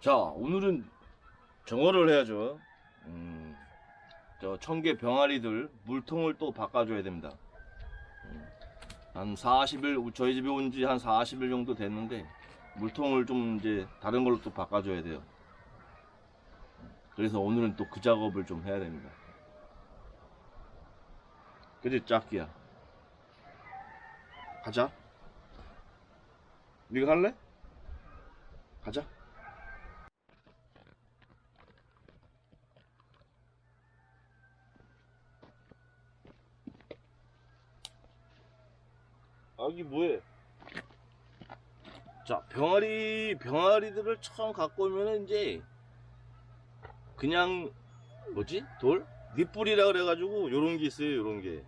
자, 오늘은 정어를 해야죠. 음, 저 청개 병아리들 물통을 또 바꿔줘야 됩니다. 음, 한 40일, 저희 집에 온 지 한 40일 정도 됐는데, 물통을 좀 이제 다른 걸로 또 바꿔줘야 돼요. 그래서 오늘은 또 그 작업을 좀 해야 됩니다. 그지, 짝기야? 가자. 네가 할래? 가자. 아기 뭐해? 자 병아리 병아리들을 처음 갖고 오면은 이제 그냥 뭐지 돌 니뿔이라 그래가지고 요런 게 있어요 요런 게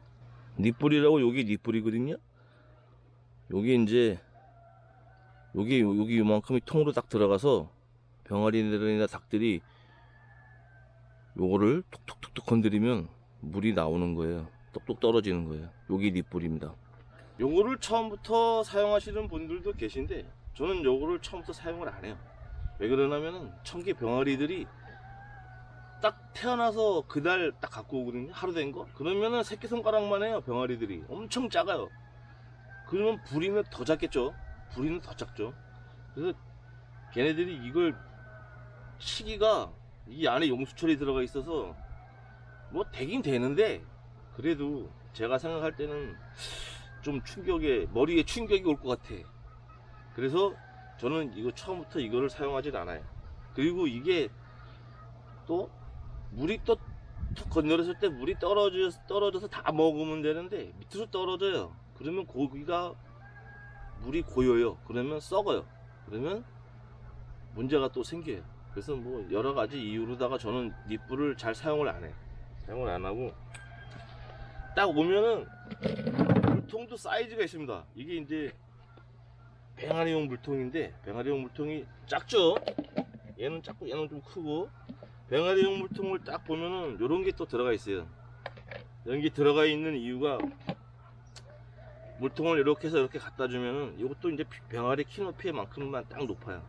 니뿔이라고 여기 니뿔이거든요. 여기 이제 여기 여기 요만큼이 통으로 딱 들어가서 병아리들이나 닭들이 요거를 톡톡톡톡 건드리면 물이 나오는 거예요. 똑똑 떨어지는 거예요. 여기 니뿔입니다. 요거를 처음부터 사용하시는 분들도 계신데 저는 요거를 처음부터 사용을 안 해요. 왜 그러냐면은 청개 병아리들이 딱 태어나서 그날 딱 갖고 오거든요. 하루 된 거. 그러면은 새끼손가락만 해요. 병아리들이. 엄청 작아요. 그러면 부리는 더 작겠죠. 부리는 더 작죠. 그래서 걔네들이 이걸 치기가 이 안에 용수철이 들어가 있어서 뭐 되긴 되는데 그래도 제가 생각할 때는 좀 충격에 머리에 충격이 올 것 같아. 그래서 저는 이거 처음부터 이거를 사용하진 않아요. 그리고 이게 또 물이 또 툭 건드렸을 때 물이 떨어져 떨어져서 다 먹으면 되는데 밑으로 떨어져요. 그러면 고기가 물이 고여요. 그러면 썩어요. 그러면 문제가 또 생겨요. 그래서 뭐 여러 가지 이유로다가 저는 닛불을 잘 사용을 안 해. 사용을 안 하고 딱 오면은 물통도 사이즈가 있습니다. 이게 이제 병아리용 물통인데 병아리용 물통이 작죠. 얘는 작고 얘는 좀 크고 병아리용 물통을 딱 보면은 요런 게 또 들어가 있어요. 게 들어가 있는 이유가 물통을 이렇게 해서 이렇게 갖다 주면은 이것도 이제 병아리 키 높이 만큼만 딱 높아요.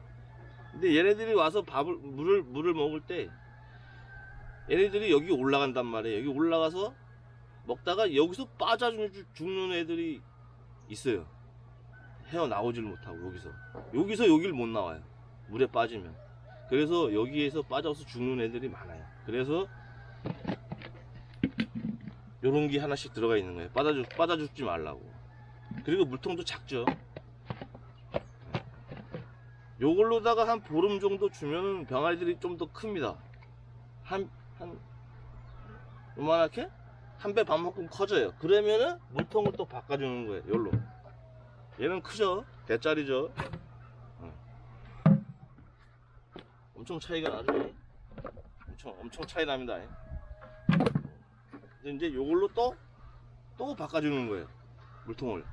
근데 얘네들이 와서 밥을 물을 물을 먹을 때 얘네들이 여기 올라간단 말이에요. 여기 올라가서 먹다가 여기서 빠져 죽- 죽는 애들이 있어요. 헤어 나오질 못하고 여기서 여기서 여길 못 나와요. 물에 빠지면. 그래서 여기에서 빠져서 죽는 애들이 많아요. 그래서 요런 게 하나씩 들어가 있는 거예요. 빠져 죽 빠져 죽지 말라고. 그리고 물통도 작죠. 요걸로다가 한 보름 정도 주면은 병아리들이 좀 더 큽니다. 한, 한, 요만하게? 한 배 반만큼 커져요. 그러면은 물통을 또 바꿔주는 거예요. 요로. 얘는 크죠? 대짜리죠? 어. 엄청 차이가 나죠? 엄청, 엄청 차이 납니다. 이제 요걸로 또, 또 바꿔주는 거예요. 물통을.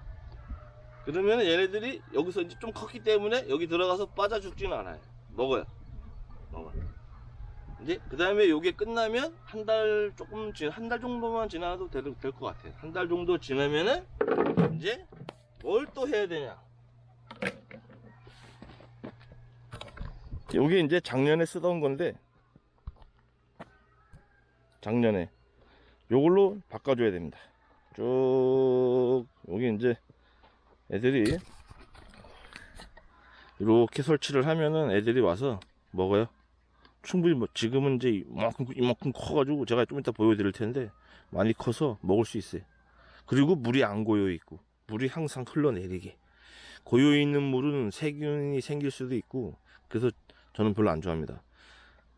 그러면 얘네들이 여기서 이제 좀 컸기 때문에 여기 들어가서 빠져 죽지는 않아요. 먹어요. 이제 그 다음에 요게 끝나면 한 달 조금 한 달 정도만 지나도 될 것 같아요. 한 달 정도 지나면은 이제 뭘 또 해야 되냐? 요게 이제 작년에 쓰던 건데 작년에 요걸로 바꿔줘야 됩니다. 쭉 여기 이제 애들이 이렇게 설치를 하면은 애들이 와서 먹어요. 충분히 뭐 지금은 이제 이만큼 이만큼 커가지고 제가 좀 이따 보여드릴 텐데 많이 커서 먹을 수 있어요. 그리고 물이 안 고여 있고 물이 항상 흘러내리게 고여 있는 물은 세균이 생길 수도 있고 그래서 저는 별로 안 좋아합니다.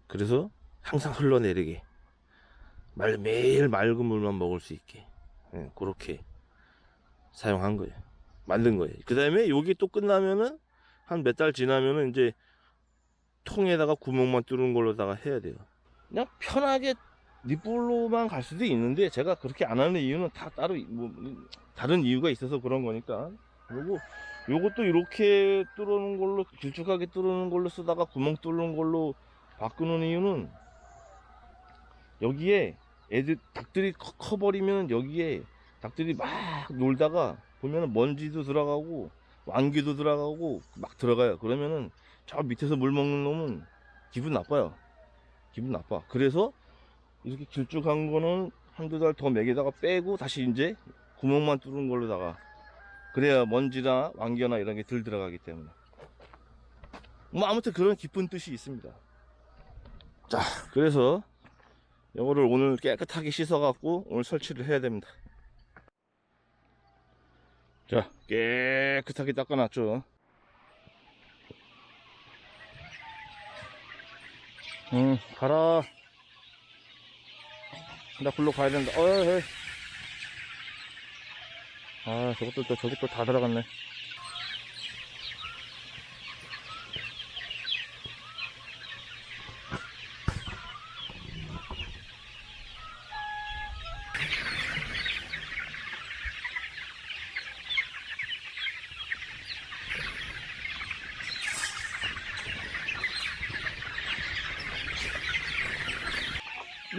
그래서 항상 흘러내리게 말 매일 맑은 물만 먹을 수 있게 예, 그렇게 사용한 거예요. 만든 거예요. 그 다음에 여기 또 끝나면은 한 몇 달 지나면은 이제 통에다가 구멍만 뚫는 걸로다가 해야 돼요. 그냥 편하게 니뿔로만 갈 수도 있는데 제가 그렇게 안 하는 이유는 다 따로 뭐 다른 이유가 있어서 그런 거니까. 그리고 요것도 이렇게 뚫는 걸로 길쭉하게 뚫는 걸로 쓰다가 구멍 뚫는 걸로 바꾸는 이유는 여기에 애들 닭들이 커, 커버리면 여기에 닭들이 막 놀다가 보면은 먼지도 들어가고 왕기도 들어가고 막 들어가요. 그러면은 저 밑에서 물 먹는 놈은 기분 나빠요. 기분 나빠. 그래서 이렇게 길쭉한 거는 한두 달더 맥에다가 빼고 다시 이제 구멍만 뚫은 걸로다가 그래야 먼지나 왕겨나 이런 게 덜 들어가기 때문에 뭐 아무튼 그런 깊은 뜻이 있습니다. 자, 그래서 이거를 오늘 깨끗하게 씻어 갖고 오늘 설치를 해야 됩니다. 자, 깨끗하게 닦아놨죠. 응, 가라. 나 글로 가야 된다. 어, 어. 아, 저것도 또 저기 또 다 들어갔네.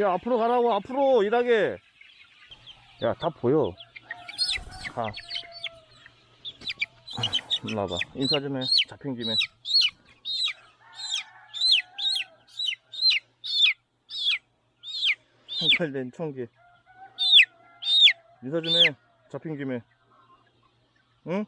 야, 앞으로 가라고, 앞으로 일하게. 야, 다 보여. 가. 일로 와봐. 인사 좀 해. 잡힌 김에. 한칼된 청개. 인사 좀 해. 잡힌 김에. 응?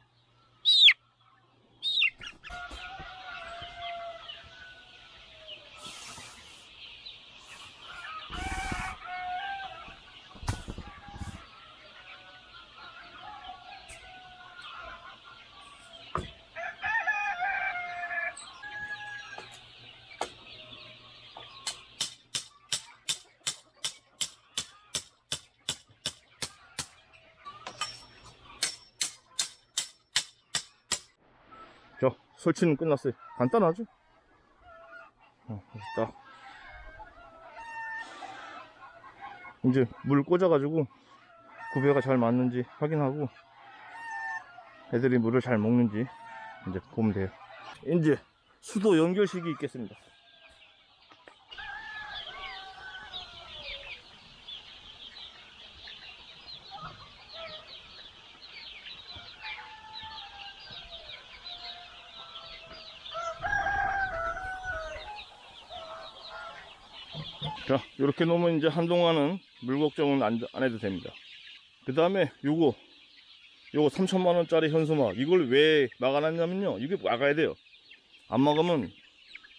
설치는 끝났어요. 간단하죠? 어, 딱. 이제 물 꽂아 가지고 구배가 잘 맞는지 확인하고 애들이 물을 잘 먹는지 이제 보면 돼요. 이제 수도 연결식이 있겠습니다. 자, 이렇게 놓으면 이제 한동안은 물 걱정은 안, 안 해도 됩니다. 그 다음에 요거, 요거 3천만원짜리 현수막. 이걸 왜 막아놨냐면요. 이게 막아야 돼요. 안 막으면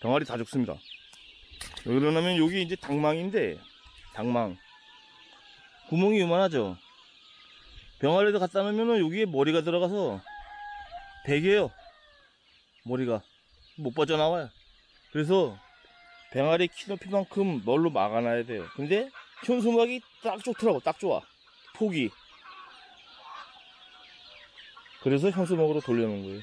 병아리 다 죽습니다. 왜 그러냐면 여기 이제 당망인데, 당망. 구멍이 요만하죠? 병아리를 갖다 놓으면 여기에 머리가 들어가서 베개요. 머리가. 못 빠져나와요. 그래서 병아리 키 높이만큼 널로 막아놔야 돼요. 근데 현수막이 딱 좋더라고. 딱 좋아. 폭이. 그래서 현수막으로 돌려놓은 거예요.